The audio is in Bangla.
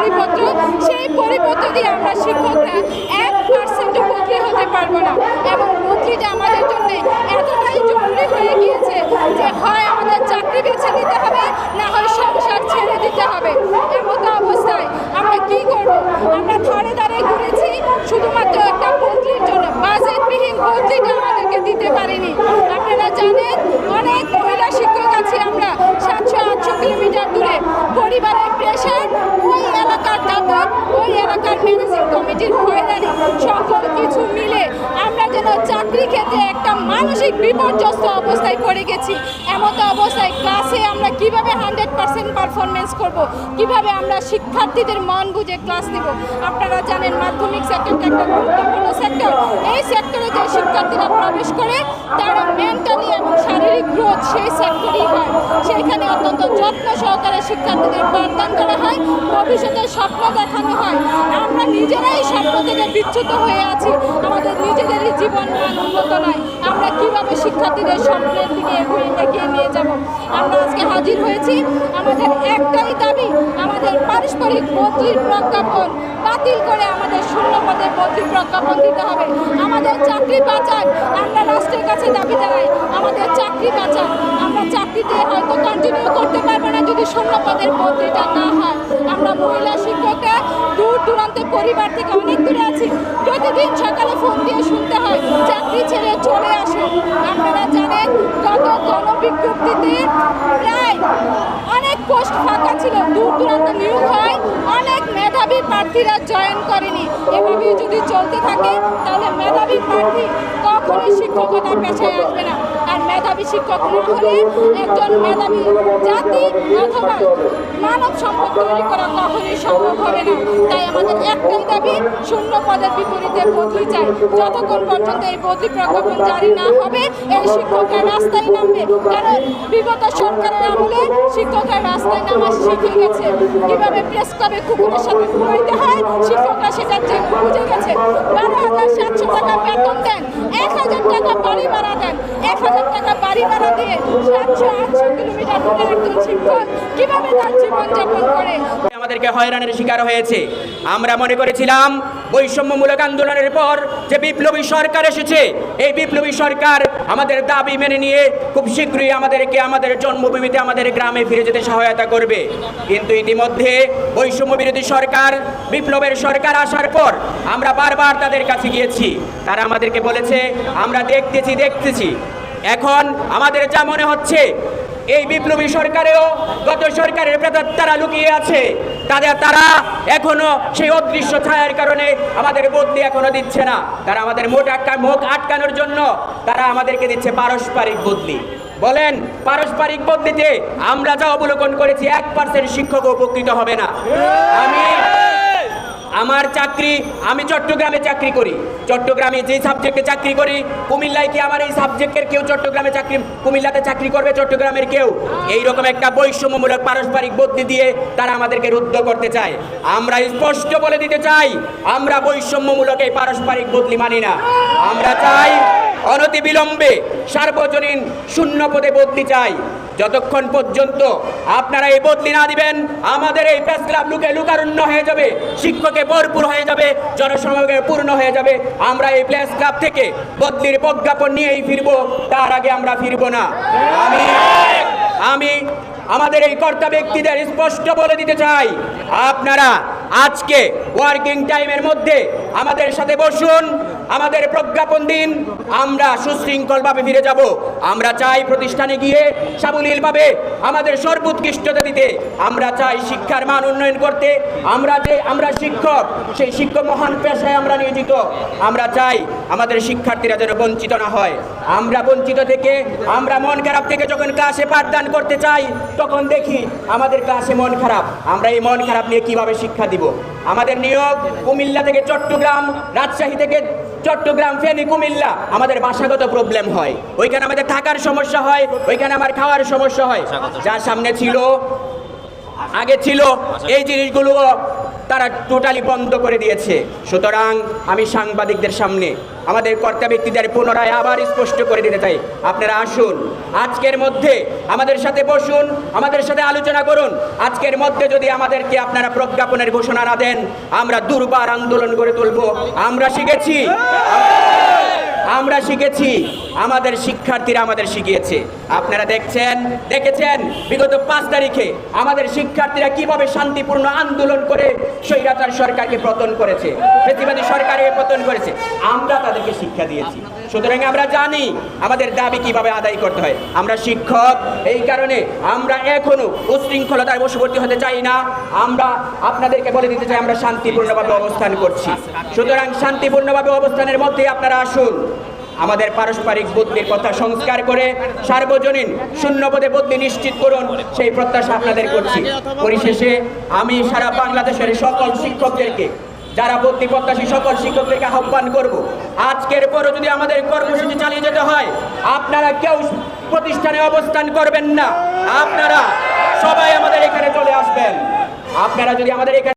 পরিপত্র, সেই পরিপত্র দিয়ে আমরা শিক্ষকরা এক পার্সেন্টও মন্ত্রী হতে পারব না। এবং বদলিটা আমাদের জন্য এতটাই জরুরি হয়ে গিয়েছে যে হয় আমাদের চাকরি বেছে নিতে হবে না হয় সংসার ছেড়ে দিতে হবে এমতো অবস্থায় আমরা কি করব আমরা ধারে ধারে ঘুরেছি শুধুমাত্র একটা বদলির জন্য বাজেটবিহীন বদলিটা আমাদেরকে দিতে পারেনি আপনারা জানেন অনেক মহিলা শিক্ষক আছি আমরা সাতশো আটশো কিলোমিটার দূরে পরিবারের প্রেশার ওই এলাকার দাপট ওই এলাকার ম্যানেজিং কমিটির হয়রানি, সকল কিছু মিলে আমরা যেন চাকরি ক্ষেত্রে একটা মানসিক বিপর্যস্ত অবস্থায় পড়ে গেছি। এমতো অবস্থায় ক্লাসে আমরা কীভাবে হান্ড্রেড পার্সেন্ট পারফরমেন্স করব? কীভাবে আমরা শিক্ষার্থীদের মন বুঝে ক্লাস দেব আপনারা জানেন মাধ্যমিক সেক্টরটা একটা গুরুত্বপূর্ণ সেক্টর এই সেক্টরে যে শিক্ষার্থীরা প্রবেশ করে, তারা মেন্টালি এবং শারীরিক গ্রোথ সেই সেক্টরেই সেইখানে অত্যন্ত যত্ন সহকারে শিক্ষার্থীদের পাঠদান করা হয়। ভবিষ্যতের স্বপ্ন দেখানো হয়। আমরা নিজেরাই স্বপ্ন থেকে বিচ্যুত হয়ে আছি, আমাদের নিজেদেরই জীবন মান উন্নত নয় আমরা কীভাবে শিক্ষার্থীদের স্বপ্নের দিকে এগিয়ে এগিয়ে নিয়ে যাব? আমরা আজকে হাজির হয়েছি। আমাদের একটাই দাবি, আমাদের পারস্পরিক বদলির প্রজ্ঞাপন বাতিল করে আমাদের শূন্য পদে বদলি প্রজ্ঞাপন দিতে হবে। আমাদের চাকরি বাঁচান। আমরা রাষ্ট্রের কাছে দাবি জানাই, আমাদের চাকরি বাঁচান। আমরা চাকরিতে হয়তো কন্টিনিউ করতে পারব না যদি শূন্য পদের না হয়। আমরা মহিলা শিক্ষকরা দূর দূরান্ত পরিবার থেকে অনেক দূরে আছি। প্রতিদিন সকালে ফোন দিয়ে শুনতে হয়, চাকরি ছেড়ে চলে আসুন আপনারা জানেন, গত গণবিজ্ঞপ্তিতে প্রায় অনেক পোস্ট ফাঁকা ছিল। দূর দূরান্ত নিয়োগ হয়, অনেক মেধাবী প্রার্থীরা জয়েন করেনি। এভাবেই যদি চলতে থাকে তাহলে মেধাবী প্রার্থী কখনোই শিক্ষকতা পেশায় আসবে না। আর মেধাবী শিক্ষক না হলে একজন মেধাবী জাতি অথবা মানব সম্পদ তৈরি করা কখনোই সম্ভব হবে না। তাই আমাদের একটাই দাবি, শূন্য পদের বিপরীতে বদলি চাই। যতক্ষণ পর্যন্ত এই বদলি প্রজ্ঞাপন জারি না হবে, এই শিক্ষকরা রাস্তায় নামবে। কারণ বিগত সরকারের আমলে শিক্ষকরা রাস্তায় নামা শিখে গেছে। কীভাবে প্রেস ক্লাবে কুকুরের সাথে ঘুমাইতে হয়, শিক্ষকরা সেটা বুঝে গেছে। বারো হাজার সাতশো টাকা বেতন দেন, এক হাজার টাকা বাড়ি ভাড়া দেন। এক হাজার টাকা বাড়ি ভাড়া দিয়ে সাতশো আটশো কিলোমিটার দূরে একজন শিক্ষক কীভাবে তার জীবনযাপন করে? আমাদেরকে হয়রানির শিকার হয়েছে। আমরা মনে করেছিলাম বৈষম্যমূলক আন্দোলনের পর যে বিপ্লবী সরকার এসেছে, এই বিপ্লবী সরকার আমাদের দাবি মেনে নিয়ে খুব শীঘ্রই আমাদেরকে আমাদের জন্মভূমিতে আমাদের গ্রামে ফিরে যেতে সহায়তা করবে। কিন্তু ইতিমধ্যে বৈষম্য বিরোধী সরকার, বিপ্লবের সরকার আসার পর আমরা বারবার তাদের কাছে গিয়েছি। তারা আমাদেরকে বলেছে, আমরা দেখতেছি দেখতেছি। এখন আমাদের যা মনে হচ্ছে, এই বিপ্লবী সরকারেও গত সরকারের তারা লুকিয়ে আছে। তাদের তারা এখনও সেই অদৃশ্য ছায়ার কারণে আমাদের বদলি এখনও দিচ্ছে না। তারা আমাদের মোট আটকা, মুখ আটকানোর জন্য তারা আমাদেরকে দিচ্ছে পারস্পরিক বদলি বলেন, পারস্পরিক বদলিতে আমরা যা অবলোকন করেছি, এক পার্সেন্ট শিক্ষক উপকৃত হবে না। আমি আমার চাকরি, আমি চট্টগ্রামে চাকরি করি। চট্টগ্রামে যে সাবজেক্টে চাকরি করি, কুমিল্লায় কি আমার এই সাবজেক্টের কেউ চট্টগ্রামে চাকরি, কুমিল্লাতে চাকরি করবে চট্টগ্রামের কেউ? এই রকম একটা বৈষম্যমূলক পারস্পরিক বদলি দিয়ে তারা আমাদেরকে রুদ্ধ করতে চায়। আমরা স্পষ্ট বলে দিতে চাই, আমরা বৈষম্যমূলক এই পারস্পরিক বদলি মানি না। আমরা চাই অনতি বিলম্বে সার্বজনীন শূন্য পদে বদলি চাই। যতক্ষণ পর্যন্ত আপনারা এই বদলি না দিবেন, আমাদের এই প্রেস ক্লাব লুকে লুকারণ্য হয়ে যাবে, শিক্ষকে ভরপুর হয়ে যাবে জনসমাগে পূর্ণ হয়ে যাবে। আমরা এই প্রেস ক্লাব থেকে বদলির প্রজ্ঞাপন নিয়েই ফিরবো, তার আগে আমরা ফিরবো না। আমি আমি আমাদের এই কর্তা ব্যক্তিদের স্পষ্ট বলে দিতে চাই, আপনারা আজকে ওয়ার্কিং টাইমের মধ্যে আমাদের সাথে বসুন আমাদের প্রজ্ঞাপন দিন। আমরা সুশৃঙ্খলভাবে ফিরে যাব। আমরা চাই প্রতিষ্ঠানে গিয়ে সাবলীলভাবে আমাদের সর্বোৎকৃষ্টতা দিতে। আমরা চাই শিক্ষার মান উন্নয়ন করতে। আমরা যে, আমরা শিক্ষক, সেই শিক্ষক মহান পেশায় আমরা নিয়োজিত। আমরা চাই আমাদের শিক্ষার্থীরা যেন বঞ্চিত না হয়। আমরা বঞ্চিত থেকে, আমরা মন খারাপ থেকে যখন ক্লাসে পাঠদান করতে চাই, তখন দেখি আমাদের ক্লাসে মন খারাপ। আমরা এই মন খারাপ নিয়ে কীভাবে শিক্ষা দিব? আমাদের নিয়োগ কুমিল্লা থেকে চট্টগ্রাম, রাজশাহী থেকে চট্টগ্রাম ফেনী কুমিল্লা আমাদের ভাষাগত প্রবলেম হয়। ওইখানে আমাদের থাকার সমস্যা হয় ওইখানে আমার খাওয়ার সমস্যা হয়। যার সামনে ছিল আগে ছিল এই জিনিসগুলো তারা টোটালি বন্ধ করে দিয়েছে। সুতরাং আমি সাংবাদিকদের সামনে আমাদের কর্তা ব্যক্তিদের পুনরায় আবার স্পষ্ট করে দিতে চাই। আপনারা আসুন, আজকের মধ্যে আমাদের সাথে বসুন, আমাদের সাথে আলোচনা করুন। আজকের মধ্যে যদি আমাদেরকে আপনারা প্রজ্ঞাপনের ঘোষণা না দেন, আমরা দুর্বার আন্দোলন গড়ে তুলব। আমরা শিখেছি। আমরা শিখেছি। আমাদের শিক্ষার্থীরা আমাদের শিখিয়েছে। আপনারা দেখছেন, দেখেছেন? বিগত পাঁচ তারিখে আমাদের শিক্ষার্থীরা কীভাবে শান্তিপূর্ণ আন্দোলন করে স্বৈরাচার সরকারকে পতন করেছে প্রতিবাদী সরকারকে পতন করেছে, আমরা তাদেরকে শিক্ষা দিয়েছি। সুতরাং আমরা জানি আমাদের দাবি কীভাবে আদায় করতে হয়। আমরা শিক্ষক, এই কারণে আমরা এখনও উশৃঙ্খলতার বশবর্তী হতে চাই না। আমরা আপনাদেরকে বলে দিতে চাই, আমরা শান্তিপূর্ণভাবে অবস্থান করছি। সুতরাং শান্তিপূর্ণভাবে অবস্থানের মধ্যে আপনারা আসুন। আমাদের পারস্পরিক বুদ্ধির কথা সংস্কার করে সার্বজনীন শূন্যপদে বুদ্ধি নিশ্চিত করুন, সেই প্রত্যাশা আপনাদের করছি। পরিশেষে আমি সারা বাংলাদেশের সকল শিক্ষকদেরকে, যারা বুদ্ধি প্রত্যাশী সকল শিক্ষকদেরকে আহ্বান করব, আজকের পরও যদি আমাদের কর্মসূচি চালিয়ে যেতে হয়, আপনারা কেউ প্রতিষ্ঠানে অবস্থান করবেন না। আপনারা সবাই আমাদের এখানে চলে আসবেন। আপনারা যদি আমাদের এখানে